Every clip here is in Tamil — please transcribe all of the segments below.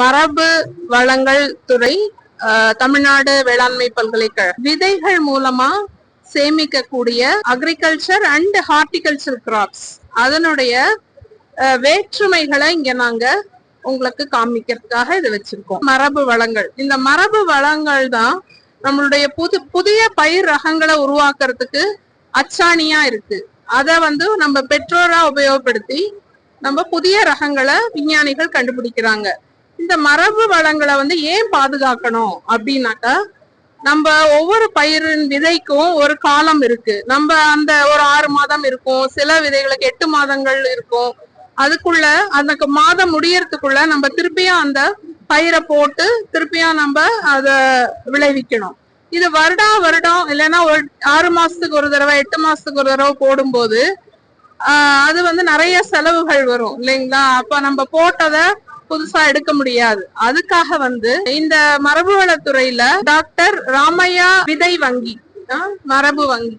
மரபு வளங்கள் துறை தமிழ்நாடு வேளாண்மை பல்கலைக்கழகம் விதைகள் மூலமா சேமிக்கக்கூடிய அக்ரிகல்ச்சர் அண்ட் ஹார்டிகல்ச்சர் கிராப்ஸ் அதனுடைய வேற்றுமைகளை இங்க நாங்க உங்களுக்கு காமிக்கிறதுக்காக இதை வச்சிருக்கோம். மரபு வளங்கள். இந்த மரபு வளங்கள் தான் நம்மளுடைய புது புதிய பயிர் ரகங்களை உருவாக்குறதுக்கு அச்சாணியா இருக்கு. அதை வந்து நம்ம பெற்றோரா உபயோகப்படுத்தி நம்ம புதிய ரகங்களை விஞ்ஞானிகள் கண்டுபிடிக்கிறாங்க. இந்த மரபு வளங்களை வந்து ஏன் பாதுகாக்கணும் அப்படின்னாக்கா நம்ம ஒவ்வொரு பயிரின் விதைக்கும் ஒரு காலம் இருக்கு. நம்ம அந்த ஒரு ஆறு மாதம் இருக்கும் சில விதைகளுக்கு எட்டு மாதங்கள் இருக்கும். அதுக்குள்ள அந்த மாதம் முடியறதுக்குள்ள நம்ம திருப்பியும் அந்த பயிரை போட்டு திருப்பியும் நம்ம அத விளைவிக்கணும். இது வருடா வருடம் இல்லைன்னா ஒரு ஆறு மாசத்துக்கு ஒரு தடவை எட்டு மாசத்துக்கு ஒரு தடவை போடும்போது அது வந்து நிறைய செலவுகள் வரும் இல்லைங்களா? அப்ப நம்ம போட்டதை புதுசா எடுக்க முடியாது. அதுக்காக வந்து இந்த மரபுவளத்துறையில டாக்டர் ராமையா விதை வங்கி ஆஹ் மரபு வங்கி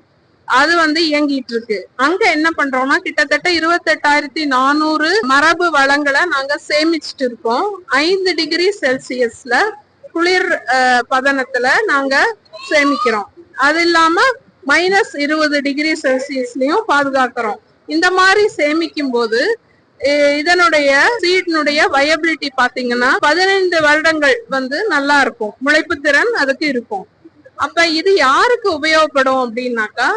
அது வந்து இயங்கிட்டு இருக்கு. அங்க என்ன பண்றோம்னா கிட்டத்தட்ட இருபத்தெட்டாயிரத்தி நானூறு மரபு வளங்களை நாங்க சேமிச்சுட்டு இருக்கோம். ஐந்து டிகிரி செல்சியஸ்ல குளிர் பதனத்துல நாங்க சேமிக்கிறோம். அது இல்லாம மைனஸ் இருபது டிகிரி செல்சியஸ்லயும் பாதுகாக்கிறோம். இந்த மாதிரி சேமிக்கும் போது இதனுடைய சீட்னுடைய வயபிலிட்டி பாத்தீங்கன்னா பதினைந்து வருடங்கள் வந்து நல்லா இருக்கும். முளைப்பு திறன் அதுக்கு இருக்கும். அப்ப இது யாருக்கு உபயோகப்படும் அப்படின்னாக்கா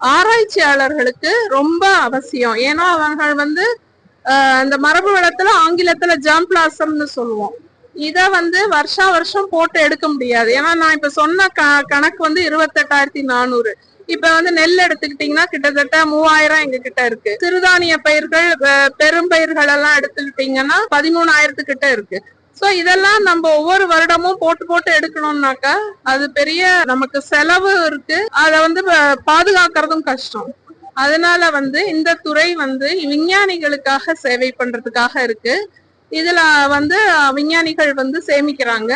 ஆராய்ச்சியாளர்களுக்கு ரொம்ப அவசியம். ஏன்னா அவர்கள் வந்து அஹ், இந்த மரபு வளத்துல ஆங்கிலத்துல ஜாம்பிளாசம்னு சொல்லுவோம். இத வந்து வருஷா வருஷம் போட்டு எடுக்க முடியாது. ஏன்னா நான் இப்ப சொன்ன க- கணக்கு வந்து இருபத்தெட்டாயிரத்தி நானூறு. இப்ப வந்து நெல் எடுத்துக்கிட்டீங்கன்னா கிட்டத்தட்ட மூவாயிரம் எங்க கிட்ட இருக்கு. சிறுதானிய பயிர்கள் பெரும்பயிர்கள் எல்லாம் எடுத்துக்கிட்டீங்கன்னா பதிமூணாயிரத்துக்கிட்ட இருக்கு. சோ இதெல்லாம் நம்ம ஒவ்வொரு வருடமும் போட்டு போட்டு எடுக்கணும்னாக்கா அது பெரிய நமக்கு செலவு இருக்கு. அதை வந்து பாதுகாக்கிறதும் கஷ்டம். அதனால வந்து இந்த துறை வந்து விஞ்ஞானிகளுக்காக சேவை பண்றதுக்காக இருக்கு. இதுல வந்து விஞ்ஞானிகள் வந்து சேமிக்கிறாங்க.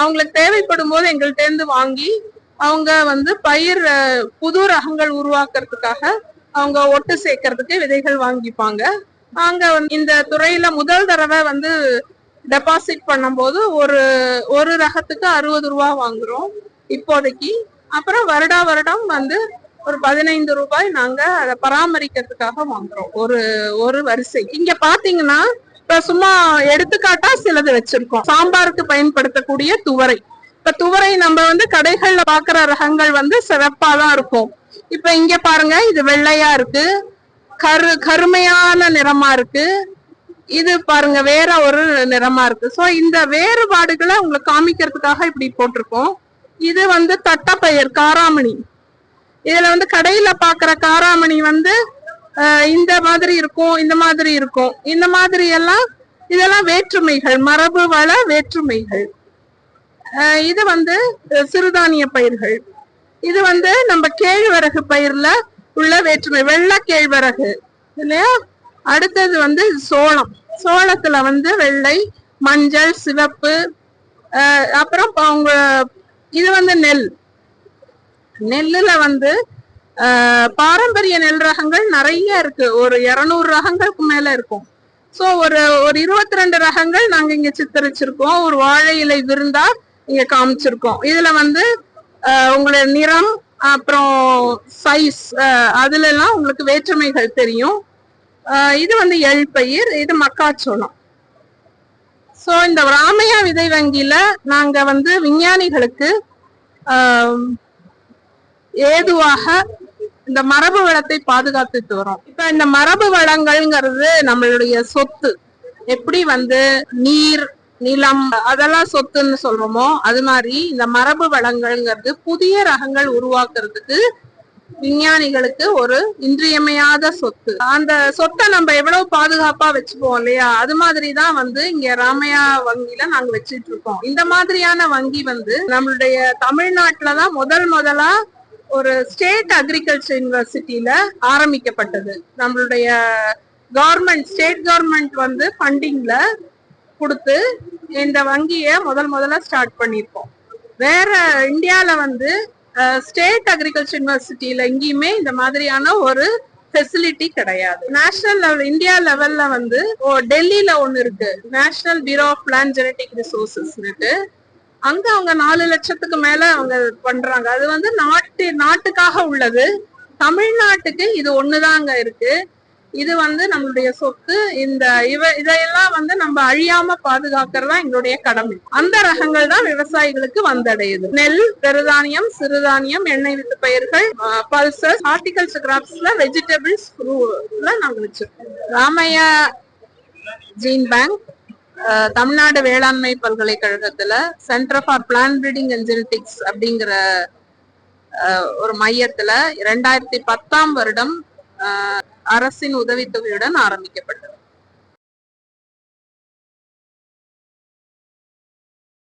அவங்களுக்கு தேவைப்படும் போது எங்கள்கிட்ட இருந்து வாங்கி அவங்க வந்து பயிர் புது ரகங்கள் உருவாக்குறதுக்காக அவங்க ஒட்டு சேர்க்கறதுக்கு விதைகள் வாங்கிப்பாங்க. அங்க வந்து இந்த துறையில முதல் தடவை வந்து டெபாசிட் பண்ணும்போது ஒரு ஒரு ரகத்துக்கு அறுபது ரூபா வாங்குறோம் இப்போதைக்கு. அப்புறம் வருடா வருடம் வந்து ஒரு பதினைந்து ரூபாய் நாங்க அதை பராமரிக்கிறதுக்காக வாங்குறோம். ஒரு ஒரு வரிசை. இங்க பாத்தீங்கன்னா இப்ப சும்மா எடுத்துக்காட்டா சிலது வச்சிருக்கோம். சாம்பாருக்கு பயன்படுத்தக்கூடிய துவரை. இப்ப துவரை நம்ம வந்து கடைகள்ல பாக்குற ரகங்கள் வந்து சிறப்பா தான் இருக்கும். இப்ப இங்க பாருங்க இது வெள்ளையா இருக்கு. கரு கருமையான நிறமா இருக்கு. இது பாருங்க வேற ஒரு நிறமா இருக்கு. சோ இந்த வேறுபாடுகளை உங்களுக்கு காமிக்கிறதுக்காக இப்படி போட்டிருக்கோம். இது வந்து தட்டப்பயிர் காராமணி. இதுல வந்து கடையில பாக்குற காராமணி வந்து இந்த மாதிரி இருக்கும் இந்த மாதிரி இருக்கும். இந்த மாதிரி எல்லாம் இதெல்லாம் வேற்றுமைகள் மரபு வள வேற்றுமைகள். இது வந்து சிறுதானிய பயிர்கள். இது வந்து நம்ம கேழ்வரகு பயிர்ல உள்ள வேற்றுமை வெள்ளை கேழ்வரகு இல்லையா? அடுத்தது வந்து சோளம். சோளத்துல வந்து வெள்ளை மஞ்சள் சிவப்பு அப்புறம் அவங்க இது வந்து நெல். நெல்லுல வந்து ஆஹ், பாரம்பரிய நெல் ரகங்கள் நிறைய இருக்கு. ஒரு இருநூறு ரகங்களுக்கு மேல இருக்கும். சோ ஒரு ஒரு இருபத்தி ரெண்டு ரகங்கள் நாங்க இங்க சித்தரிச்சிருக்கோம். ஒரு வாழை இலை விருந்தா இங்க காமிச்சிருக்கோம். இதுல வந்து ஆஹ், உங்களுடைய நிறம் அப்புறம் சைஸ் அதுல எல்லாம் உங்களுக்கு வேற்றுமைகள் தெரியும். ஆஹ், இது வந்து எள் பயிர் இது மக்காச்சோளம். ஸோ இந்த ராமையா விதை வங்கியில நாங்க வந்து விஞ்ஞானிகளுக்கு ஆஹ், ஏதுவாக இந்த மரபு வளத்தை பாதுகாத்துட்டு வரோம். இப்ப இந்த மரபு வளங்கள்ங்கிறது நம்மளுடைய சொத்து. எப்படி வந்து நீர் நிலம் அதெல்லாம் சொத்துன்னு சொல்றோமோ அது மாதிரி இந்த மரபு வளங்கள்ங்கிறது புதிய ரகங்கள் உருவாக்குறதுக்கு விஞ்ஞானிகளுக்கு ஒரு இன்றியமையாத சொத்து. அந்த சொத்தை நம்ம எவ்வளவு பாதுகாப்பா வச்சுப்போம் இல்லையா? அது மாதிரி தான் வந்து இங்க ராமையா வங்கியில நாங்க வச்சிட்டு இருக்கோம். இந்த மாதிரியான வங்கி வந்து நம்மளுடைய தமிழ்நாட்டுலதான் முதல் முதலா ஒரு ஸ்டேட் அக்ரிகல்ச்சர் யூனிவர்சிட்டியில ஆரம்பிக்கப்பட்டது. நம்மளுடைய கவர்மெண்ட் ஸ்டேட் கவர்மெண்ட் வந்து ஃபண்டிங்ல கொடுத்து இந்த வங்கியை முதல் முதல்ல ஸ்டார்ட் பண்ணியிருக்கோம் வேற இந்தியால வந்து ஸ்டேட் அக்ரிகல்ச்சர் யூனிவர்சிட்டியில எங்கேயுமே இந்த மாதிரியான ஒரு ஃபெசிலிட்டி கிடையாது. நேஷனல் லெவல் இந்தியா லெவல்ல வந்து ஓ, டெல்லியில ஒன்று இருக்கு. National bureau of plan genetic resources இருக்கு. அங்க அவங்க நாலு லட்சத்துக்கு மேல அவங்க பண்றாங்க. அது வந்து நாட்டு நாட்டுக்காக உள்ளது. தமிழ்நாட்டுக்கு இது ஒண்ணுதாங்க இருக்கு. இது வந்து நம்மளுடைய சொத்து இந்த இவ இதையெல்லாம் வந்து நம்ம அழியாம பாதுகாக்கிறது தான் எங்களுடைய கடமை. அந்த ரகங்கள் தான் விவசாயிகளுக்கு வந்தடையுது. நெல் பெருதானியம் சிறுதானியம் எண்ணெய் வித்து பயிர்கள் பல்சஸ் ஹார்டிகல்ச்சர் கிராப்ஸ்ல வெஜிடபிள்ஸ் நாங்க வச்சிருக்கோம். ராமையா ஜீன் பேங்க் தமிழ்நாடு வேளாண்மை பல்கலைக்கழகத்துல centre for plan breeding and genetics அப்படிங்கிற ஒரு மையத்துல இரண்டாயிரத்தி பத்தாம் வருடம் அரசின் உதவித்தொகையுடன் ஆரம்பிக்கப்பட்டது.